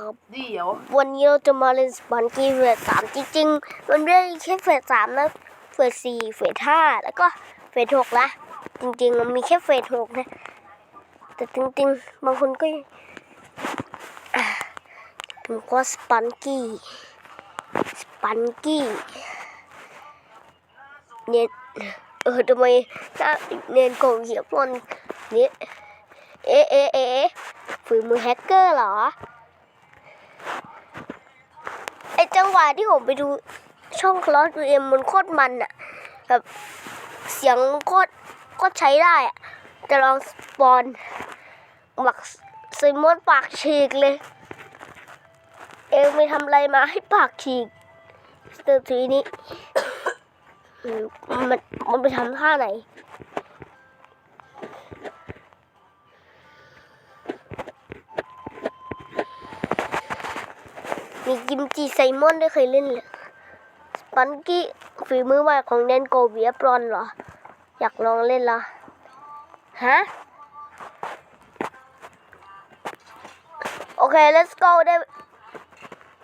ครับ เดี๋ยว วันนี้เราจะมาเล่นสปันกี้เฟสสามจริงๆ มันไม่ได้แค่เฟสสามนะ เฟสสี่เฟสห้าแล้วก็เฟสหกละจริงๆ มันมีแค่เฟสหกนะ แต่จริงๆ บางคนก็อะผมก็สปันกี้ สปันกี้ เนี่ยเออทำไมหน้าเนียนโกงเหียบมันเนี่ยเอ๊ะเอ๊ะเอ๊ะฝีมือแฮกเกอร์เหรอ ไอจังหวะที่ผมไปดูช่องคลอสเอ็มมันโคตรมันอะแบบเสียงโคตรโคตรใช้ได้อะจะลองสปอนบักไซมอนปากฉีกเลย เองไปทำอะไรมาให้ปากฉีกสเตอร์ทีนี้มันมันไปทำท่าไหน มีกิมจิไซมอนได้เคยเล่นเลยสปันกี้ฝีมือใหม่ของแดนโกเบียปรอนเหรอ อยากลองเล่นละฮะ โอเค let's go ได้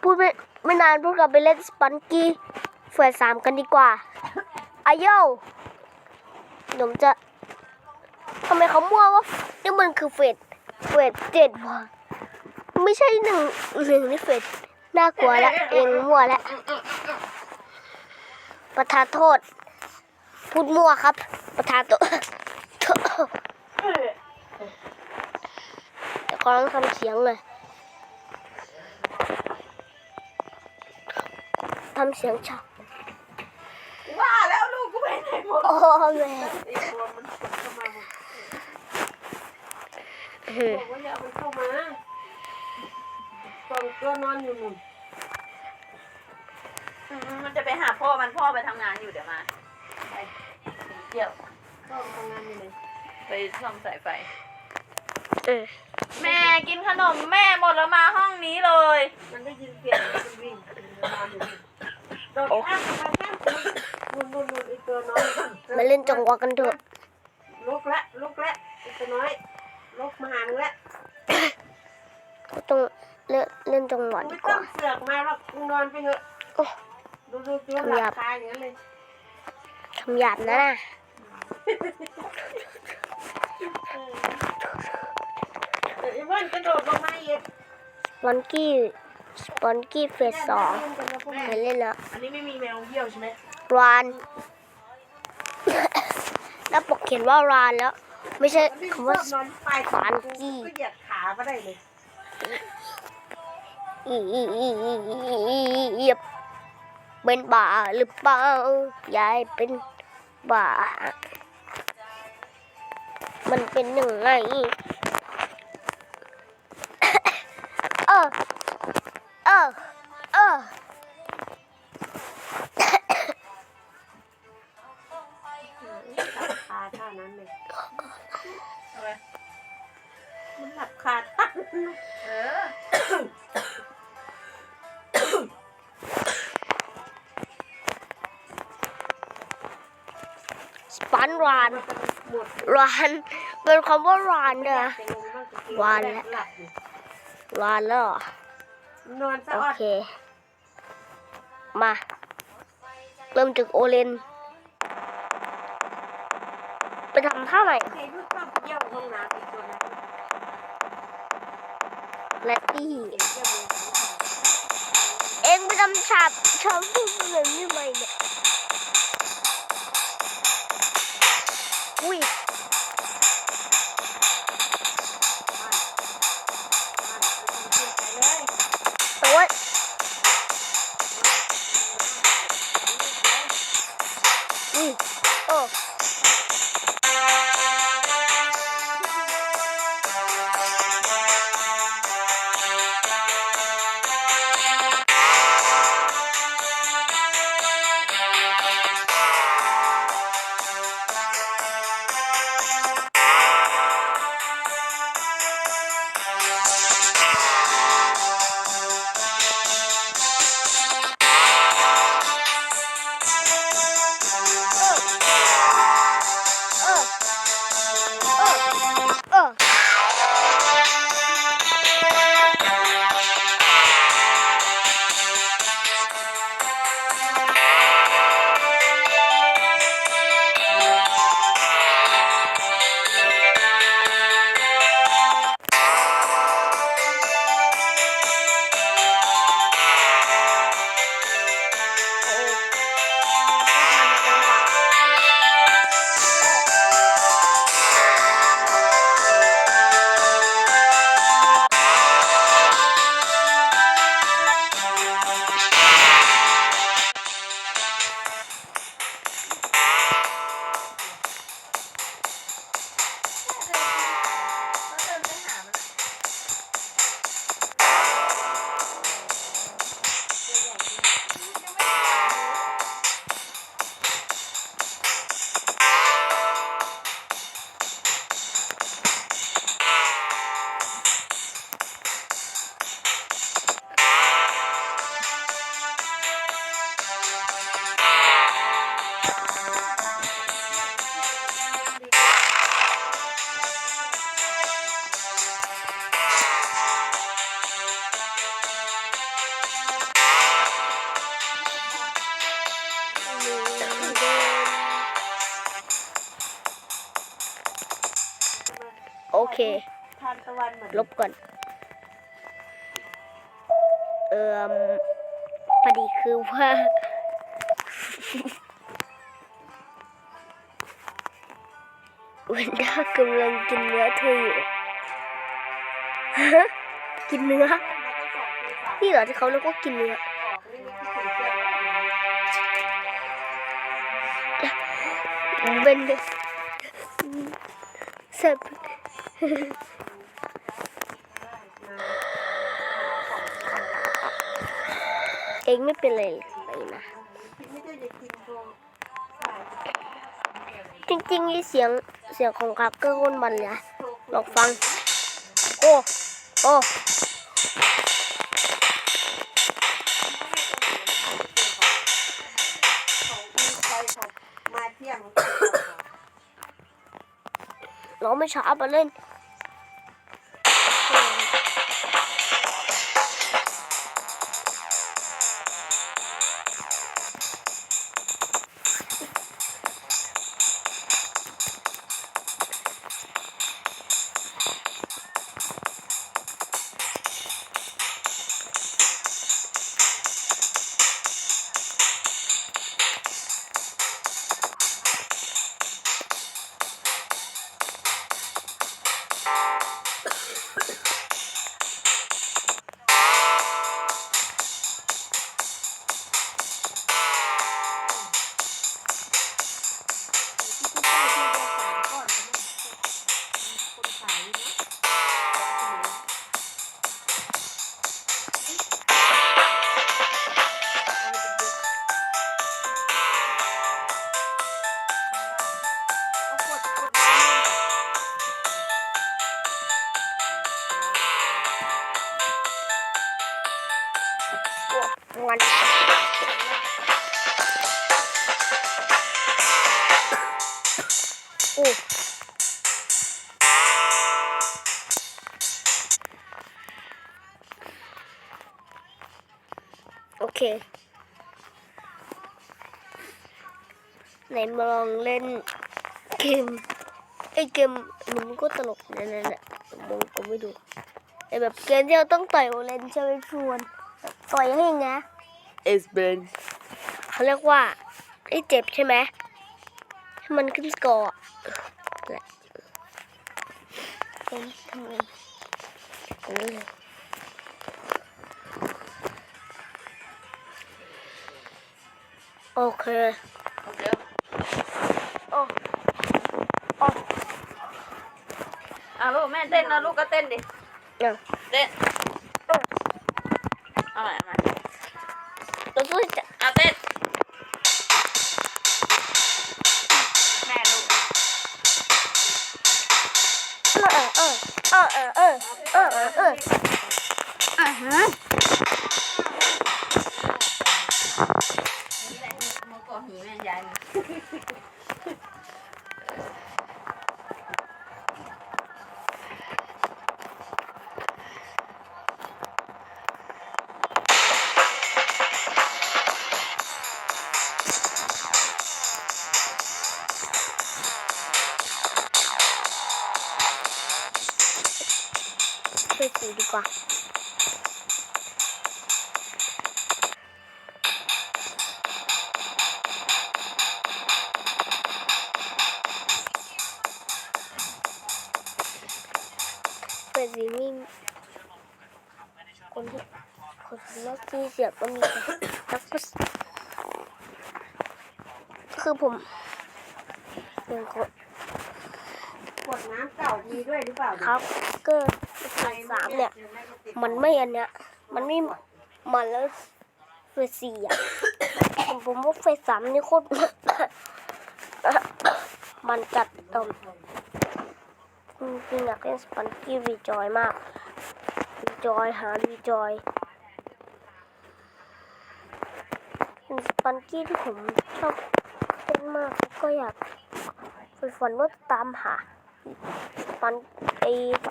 พูดไม่ไม่นานพูดกับไปเล่นสปันกี้เฟสสามกันดีกว่าอาโยผมจะทำไมเขามั่วว่านี่มันคือเฟสเฟสเจ็ดวะไม่ใช่หนึ่งหนึ่งนี่เฟส น่ากลัวแล้วเองมั่วแล้วประทานโทษ พูดมั่วครับ ประทานโทษแต่ก็ต้องทำเสียงเลยทำเสียงชักว่าแล้วลูกกูไปไหนหมดโอ้แม่ไอ้ตัวมันกดเข้ามาหมดอืมบอกว่าอย่าเอามันเข้ามา ตอนก็นอนอยู่นู่นอืมมันจะไปหาพ่อมันพ่อไปทำงานอยู่เดี๋ยวมาไปเดี๋ยวก็ทำงานอยู่เลยไปซ่อมสายไฟอืมแม่กินขนมแม่หมดแล้วมาห้องนี้เลย มันได้ยินเสียงมันวิ่งมันนอนอยู่นี่โดดข้ามไปข้ามไปนู่นนู่นนู่นไอ้ตัวน้อยมาเล่นจังหวะกันเถอะ ลุกละลุกละไอ้ตัวน้อยลุกมาหามึงละก็ต้อง เล่นเล่นจังหวะไม่ดีกต้อว่างเสือกมาหรอกมึงนอนไปเถอะโอ้ดูดูดูหลับคาอย่างนั้นเลยทำหยาบนะเดี๋ยวไอ้ว่านกระโดดลงมาอีกสปอนกี้สปอนกี้เฟสสองเคยเล่นแล้วอันนี้ไม่มีแมวเยี่ยวใช่ไหมรานหน้าปกเขียนว่ารานแล้ว ไม่ใช่คำว่า นอนปลายสปอนกี้ก็เหยียดขาก็ได้เลย อีอีอีอีอีอีอีเป็นบ้าหรือเปล่ายายเป็นบ้ามันเป็นยังไงเออเออเออคาท่านั้นเลยอะไรมันหลับคาท่านั้น สปันรานหมดรานเป็นคำว่ารานเด้อไปลงบ้างจะกิวานแล้วหลับอยู่รานแล้วเหรอนอนซะโอออดเค มา เริ่มจากโอเลนไปทำท่าใหม่ใครพูดต้องเยี่ยวห้องน้ำอีกตัวนั้นและตี้เก็บเยี่ยวเลยเองไปทำฉาบชอบพูดแบบนี้ไหมเนี่ยอุ้ย ทานตะวันเหมือนลบก่อน เอ่อพอดีคือว่าเวนด้ากำลังกินเนื้อเธออยู่ฮะกินเนื้อ นี่เหรอที่เขาเรียกว่ากินเนื้อเป็นแซ่บ เองไม่เป็นไรเลยนะไม่ได้จะกินตัวจริงๆนี่เสียงเสียงของคักเกอร์คนมันเลยนะลองฟัง โอ้ โอ้ของมีใครเขามาเที่ยงเราไม่ช้าไปเล่นวัน เคไหนมาลองเล่นเกมไอเกมมันก็ตลกนั่นน่ะมองก็ไม่ดูไอแบบเกมที่เราต้องต่อยโอเลนใช่ไหมชวนแบบต่อยให้ไงเอสเบนเขาเรียกว่าไอ้เจ็บใช่ไหมให้มันขึ้นสกอร์อะแหละเป็นทำไงเอาเโอเคโอเคโอ้โอ้อะลูกแม่เต้นนะลูกก็เต้นดิเนี่ยเต้นเอาใหม่เอาใหม่ตัวช่วยจะอะเต้น ดีกว่าเปิดสีนี่คนที่คนที่นักที่เสียบก็มีนักพัสคือผมเป็นคนขวดน้ำเก่ามีด้วยหรือเปล่าครับเก็ ไฟสามเนี่ย มันไม่อันเนี้ย มันไม่มันแล้วไฟสี่อะผมผมว่าไฟสามนี่โคตรมันจัดตมจริงอยากเล่นสปันกี้รีจอยมากรีจอยหารีจอยสปันกี้ที่ผมชอบเล่นมากก็อยากไฟฝันว่าตามหาสปันไอส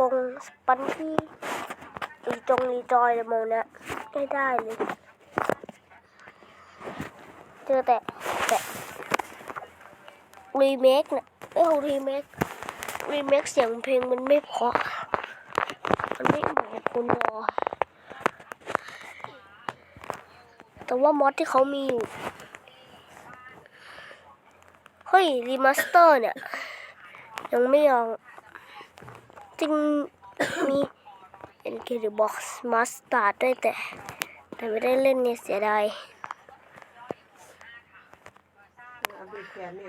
ปงสปันกี้รีจงรีจอยอะไรโมนี่ยได้ได้เลยเจอแต่แต่รีเมคเนี่ยเออรีเมครีเมคเสียงเพลงมันไม่เพราะมันไม่เหมือนคุณรอแต่ว่ามอดที่เขามีอยู่เฮ้ยรีมาสเตอร์เนี่ยยังไม่ยอม จริงมี NK The Box Master ด้วยแต่ แต่ไม่ได้เล่นเนี่ยเสียดายเอาบีบแขนนี่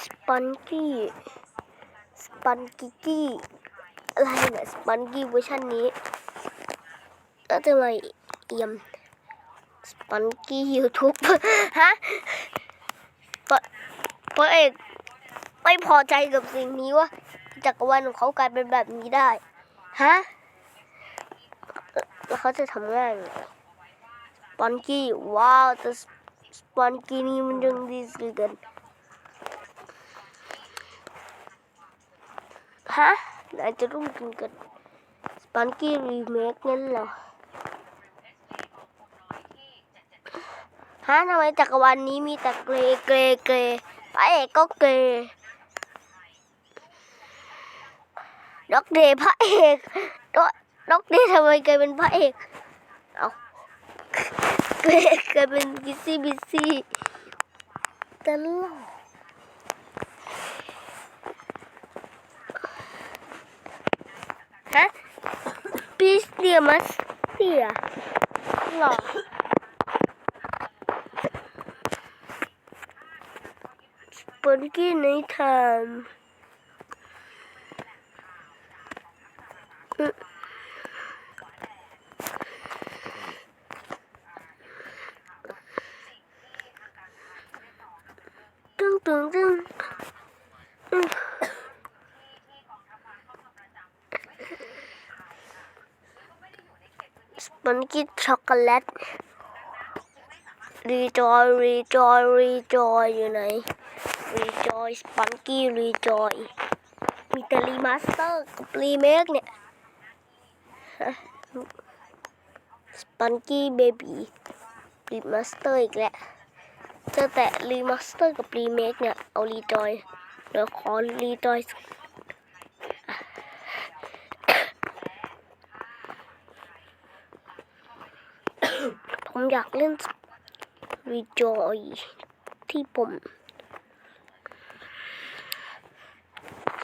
สปันกี้ ปันกิกี้อะไรเนี่ยสปันกี้เวอร์ชันนี้แล้วทำไมเอี่ยมสปันกี้ยูทูบฮะพระพระเอกไม่พอใจกับสิ่งนี้วะจักรวาลของเขากลายเป็นแบบนี้ได้ ฮะ แล้วเขาจะทำง่ายไงสปันกี้ว้าวแต่สปันกี้นี่มันยังดีสุดกัน ฮะนายจะรุ่งกินกับสปันกี้รีเมคงั้นเหรอฮะทำไมจักรวาลนี้มีแต่เกรเกรเกรพระเอกก็เกรด็อกเดย์พระเอกด็อกด็อกเดย์ทำไมกลายเป็นพระเอกเอาเกรกลายเป็นบิซี่บิซี่ตลก ฮะปีสเดียมัส สปันกี้ช็อกโกแลตรีจอยรีจอยรีจอยอยู่ไหนรีจอยสปันกี้รีจอยมีแต่รีมาสเตอร์กับรีเมคเนี่ยสปันกี้เบบี้รีมาสเตอร์อีกแล้วเจอแต่รีมาสเตอร์กับรีเมคเนี่ย เอารีจอยเดี๋ยวขอรีจอย ผมอยากเล่นรีจอยที่ผม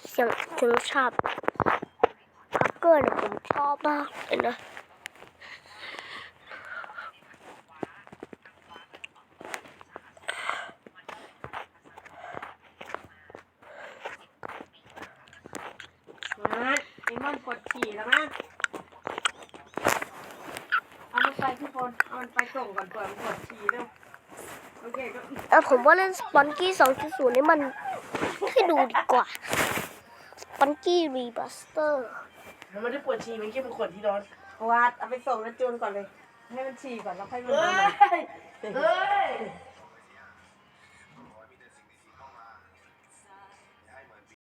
เสียงถึงชอบพักเกอร์เนี่ยผมชอบมากเลยนะมาไอ้มันกดขี่แล้วมั้งเอามันไป ทุกคนเอามันไปส่งก่อนเปิดมันกดขี่แล้วโอเคก็เออผมว่าเล่นสปอนกี้2.0นี่มันให้ดูดีกว่าสปอนกี้รีบัสเตอร์มันไม่ได้ปวดฉี่มันแค่ปวดที่ร้อนวาดเอาไปส่งแล้วจูนก่อนเลย ให้มันฉี่ก่อนแล้วค่อยมาเฮ้ดูยเฮ้ย